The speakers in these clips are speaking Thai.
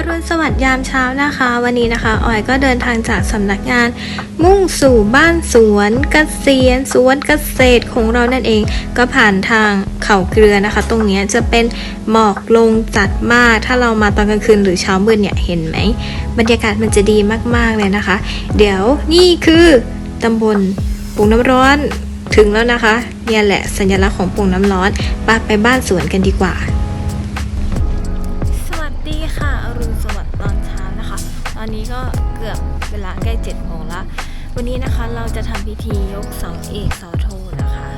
อรุณสวัสดิ์ยามเช้านะคะ วันนี้นะคะออยก็เดินทางจากสำนักงาน มุ่งสู่บ้านสวนเกษียณสวนเกษตรของเรานั่นเอง ก็ผ่านทางเขาเกลือนะคะ ตรงนี้จะเป็นหมอกลงจัดมากถ้าเรามาตอนกลางคืนหรือเช้ามืดเนี่ยเห็นไหมบรรยากาศมันจะดีมากๆเลยนะคะ เดี๋ยวนี่คือตำบลปุงน้ำร้อนถึงแล้วนะคะ เนี่ยแหละสัญลักษณ์ของปุงน้ำร้อนไปไปบ้านสวนกันดีกว่า ก็เกือบเวลาใกล้เจ็ดโมงละวันนี้นะคะเราจะทำพิธียกเสาเอกเสาโทนะคะ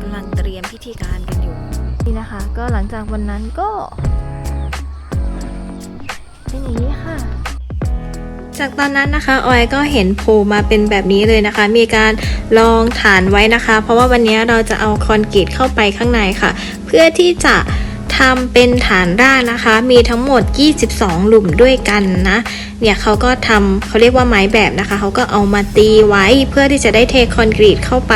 กำลังเตรียมพิธีการกันอยู่นี่นะคะ ก็หลังจากวันนั้นก็เป็นอย่างนี้ค่ะ จากตอนนั้นนะคะออยก็เห็นโผล่มาเป็นแบบนี้เลยนะคะ มีการลองฐานไว้นะคะ เพราะว่าวันนี้เราจะเอาคอนกรีตเข้าไปข้างในค่ะ เพื่อที่จะ ทำเป็นฐานรากนะคะ มีทั้งหมด 22 หลุมด้วยกันนะ เนี่ยเขาก็ทำเขาเรียกว่าไม้แบบนะคะ เขาก็เอามาตีไว้เพื่อที่จะได้เทคอนกรีตเข้าไป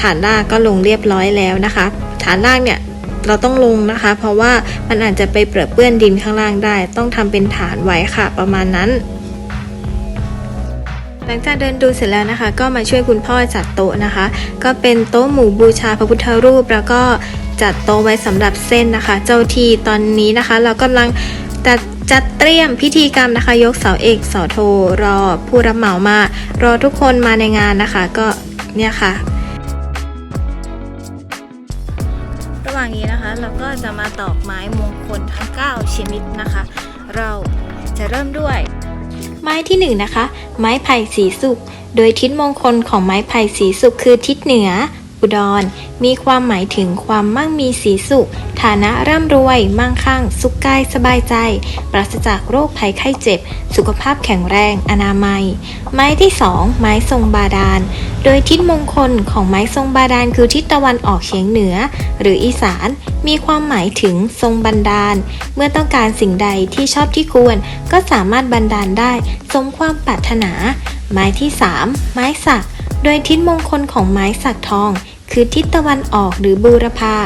ฐานรากก็ลงเรียบร้อยแล้วนะคะ ฐานรากเนี่ยเราต้องลงนะคะ เพราะว่ามันอาจจะไปเปรอะเปื้อนดินข้างล่างได้ ต้องทำเป็นฐานไว้ค่ะ ประมาณนั้นหลังจากเดินดูเสร็จแล้วนะคะ ก็มาช่วยคุณพ่อจัดโต๊ะนะคะ ก็เป็นโต๊ะหมู่บูชาพระพุทธรูป แล้วก็ จัดโต๊ะไว้สำหรับเส้นนะคะ เจ้าที่ตอนนี้นะคะ เรากำลังจัดจัดเตรียมพิธีกรรมนะคะ ยกเสาเอกเสาโทรอผู้รับเหมามารอทุกคนมาในงานนะคะ ก็เนี่ยค่ะ ระหว่างนี้นะคะ เราก็จะมาตอกไม้มงคลทั้ง 9 ชนิดนะคะ เราจะเริ่มด้วย ไม้ที่1นงนะคะ ไม้ไผ่สีสุกโดยทิศมงคลของไม้ไผ่สีสุกคือทิศเหนือ อุดร มีความหมายถึงความมั่งมีสีสุข ฐานะร่ำรวย มั่งคั่ง สุขกายสบายใจ ปราศจากโรคภัยไข้เจ็บ สุขภาพแข็งแรง อนามัย ไม้ที่ 2 ไม้ทรงบาดาล โดยทิศมงคลของไม้ทรงบาดาลคือทิศตะวันออกเฉียงเหนือ หรืออีสาน มีความหมายถึงทรงบันดาล เมื่อต้องการสิ่งใดที่ชอบที่ควร ก็สามารถบันดาลได้ สมความปรารถนา ไม้ที่ 3 ไม้สัก โดยทิศมงคลของไม้สักทอง คือทิศตะวันออกหรือบูรพา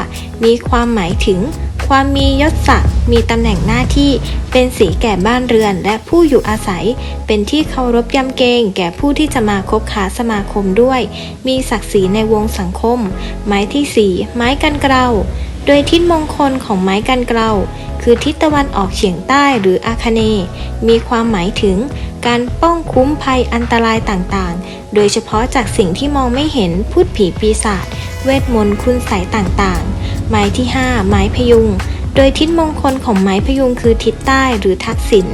มีความหมายถึง ความมียศศักดิ์ มีตำแหน่งหน้าที่ เป็นสีแก่บ้านเรือน และผู้อยู่อาศัย เป็นที่เคารพยำเกรงแก่ผู้ที่จะมาคบค้าสมาคมด้วย มีศักดิ์ศรีในวงสังคม ไม้ที่สี่ไม้กันเกลาโดยทิศมงคลของไม้กันเกลา คือทิศตะวันออกเฉียงใต้หรืออาคเน มีความหมายถึงการป้องคุ้มภัยอันตรายต่างๆ โดยเฉพาะจากสิ่งที่มองไม่เห็นพูดผีปีศาจเวทมนต์คุณไสยต่างๆ ไม้ที่ 5 ไม้พยุง โดยทิศมงคลของไม้พยุงคือทิศใต้หรือทักษิณ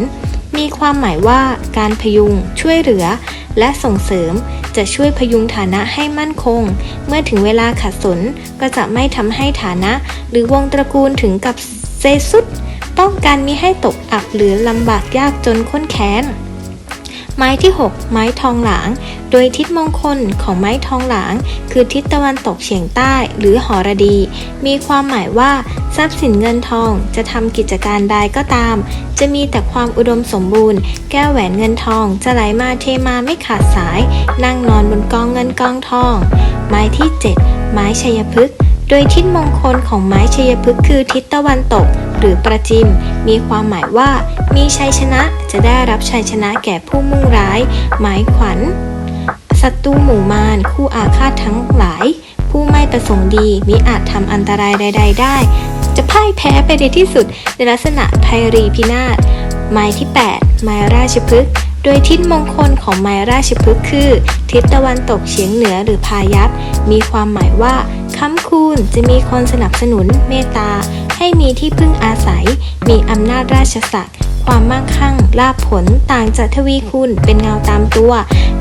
มีความหมายว่าการพยุง ช่วยเหลือ และส่งเสริม จะช่วยพยุงฐานะให้มั่นคง เมื่อถึงเวลาขัดสนก็จะไม่ทำให้ฐานะ หรือวงตระกูลถึงกับ เซซุดป้องกันมิให้ตกอับหรือลำบากยากจนข้นแค้น ไม้ที่ 6 ไม้ทองหลาง โดยทิศมงคลของไม้ทองหลาง คือทิศตะวันตกเฉียงใต้หรือหอระดี มีความหมายว่าทรัพย์สินเงินทองจะทำกิจการใดก็ตาม จะมีแต่ความอุดมสมบูรณ์ แก้วแหวนเงินทองจะไหลมาเทมาไม่ขาดสาย นั่งนอนบนกองเงินกองทอง ไม้ที่ 7 ไม้ชัยพฤกษ์ โดยทิศมงคลของไม้ชัยพฤกษ์คือทิศตะวันตก หรือประจิม มีความหมายว่า มีชัยชนะจะได้รับชัยชนะแก่ผู้มุ่งร้าย หมายขวัญศัตรูหมู่มารคู่อาฆาตทั้งหลาย ผู้ไม่ประสงค์ดีมิอาจทำอันตรายใด ๆ ได้ จะพ่ายแพ้ไปในที่สุดในลักษณะภัยรีพินาศไม้ที่ 8 ไม้ราชพฤกษ์ โดยทิศมงคลของไม้ราชพฤกษ์คือ ทิศตะวันตกเฉียงเหนือหรือพายัพมีความหมายว่าค้ำคูณจะมีคนสนับสนุนเมตตา ให้มีที่พึ่งอาศัย มีอำนาจราชศักดิ์ความมั่งคั่งลาภผลต่างจากทวีคูณเป็นเงาตามตัว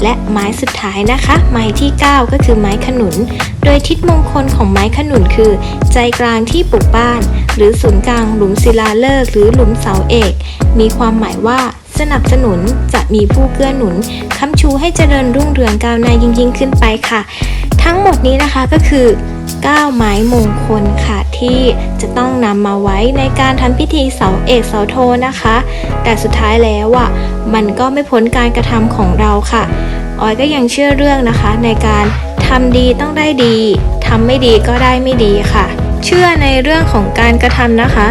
และไม้สุดท้ายนะคะ ไม้ที่ 9 ก็คือไม้ขนุน โดยทิศมงคลของไม้ขนุนคือ ใจกลางที่ปลูกบ้าน หรือศูนย์กลางหลุมศิลาฤกษ์หรือหลุมเสาเอก มีความหมายว่า สนับสนุนจะมีผู้เกื้อหนุนค้ำชูให้เจริญรุ่งเรืองก้าวหน้ายิ่งยิ่งขึ้นไปค่ะ ทั้งหมดนี้นะคะก็คือ9ไม้มงคลค่ะที่จะต้องนำมาไว้ในการทำพิธีเสาเอกเสาโทนะคะ แต่สุดท้ายแล้วอะมันก็ไม่พ้นการกระทำของเราค่ะออยก็ยังเชื่อเรื่องนะคะในการทำดีต้องได้ดีทำไม่ดีก็ได้ไม่ดีค่ะ เชื่อในเรื่องของการกระทำนะคะ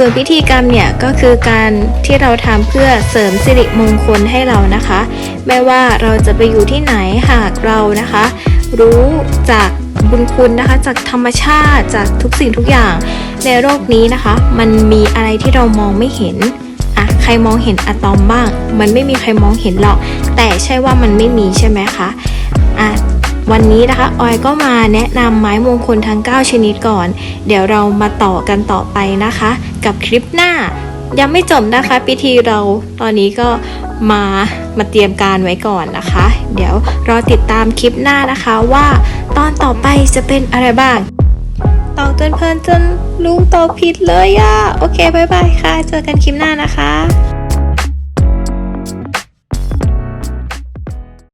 ส่วนพิธีกรรมเนี่ยก็คือการที่เราทำเพื่อเสริมสิริมงคลให้เรานะคะ ไม่ว่าเราจะไปอยู่ที่ไหนหากเรานะคะ รู้จากบุญคุณนะคะ จากธรรมชาติจากทุกสิ่งทุกอย่างในโลกนี้นะคะ มันมีอะไรที่เรามองไม่เห็นอะใครมองเห็นอะตอมบ้าง มันไม่มีใครมองเห็นหรอก แต่ใช่ว่ามันไม่มีใช่ไหมคะอะ วันนี้นะคะออยก็มาแนะนำไม้มงคลทั้ง 9 ชนิดก่อน เดี๋ยวเรามาต่อกันต่อไปนะคะ กับคลิปหน้า ยังไม่จบนะคะพิธีเราตอนนี้ก็มามาเตรียมการไว้ก่อนนะคะ เดี๋ยวรอติดตามคลิปหน้านะคะว่าตอนต่อไปจะเป็นอะไรบ้างตอบจนเพลินจนลุงตอบผิดเลยอะโอเคบายบายค่ะ เจอกันคลิปหน้านะคะ